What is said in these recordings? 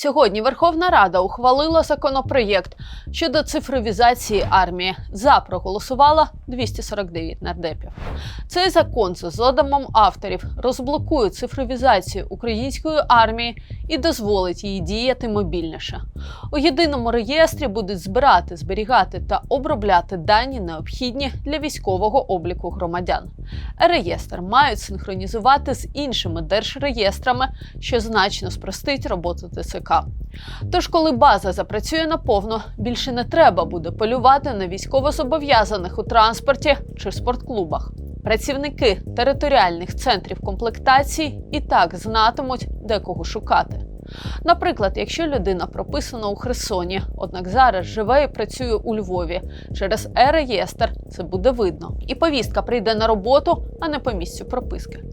Сьогодні Верховна Рада ухвалила законопроєкт щодо цифровізації армії. За проголосувала 249 нардепів. Цей закон за задумом авторів розблокує цифровізацію української армії і дозволить їй діяти мобільніше. У єдиному реєстрі будуть збирати, зберігати та обробляти дані, необхідні для військового обліку громадян. Реєстр мають синхронізувати з іншими держреєстрами, що значно спростить роботу ТЦК. Тож, коли база запрацює наповно, більше не треба буде полювати на військовозобов'язаних у транспорті чи спортклубах. Працівники територіальних центрів комплектації і так знатимуть, де кого шукати. Наприклад, якщо людина прописана у Херсоні, однак зараз живе і працює у Львові, через е-реєстр це буде видно. І повістка прийде на роботу, а не по місцю прописки.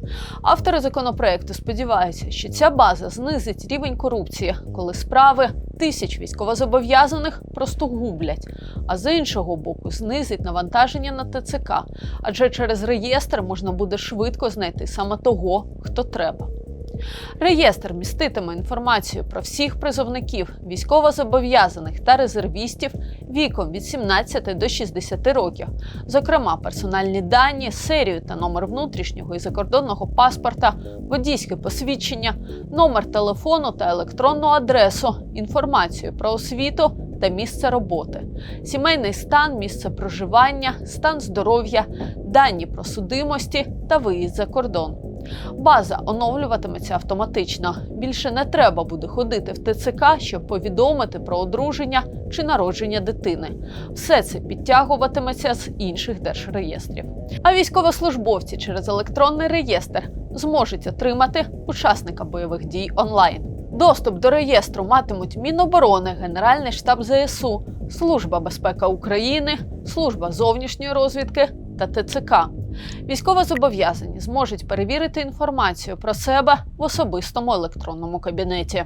Автори законопроекту сподіваються, що ця база знизить рівень корупції, коли справи тисяч військовозобов'язаних просто гублять, а з іншого боку, знизить навантаження на ТЦК, адже через реєстр можна буде швидко знайти саме того, хто треба. Реєстр міститиме інформацію про всіх призовників, військовозобов'язаних та резервістів віком від 17 до 60 років, зокрема персональні дані, серію та номер внутрішнього і закордонного паспорта, водійське посвідчення, номер телефону та електронну адресу, інформацію про освіту та місце роботи, сімейний стан, місце проживання, стан здоров'я, дані про судимості та виїзд за кордон. База оновлюватиметься автоматично. Більше не треба буде ходити в ТЦК, щоб повідомити про одруження чи народження дитини. Все це підтягуватиметься з інших держреєстрів. А військовослужбовці через електронний реєстр зможуть отримати учасника бойових дій онлайн. Доступ до реєстру матимуть Міноборони, Генеральний штаб ЗСУ, Служба безпеки України, Служба зовнішньої розвідки та ТЦК. Військовозобов'язані зможуть перевірити інформацію про себе в особистому електронному кабінеті.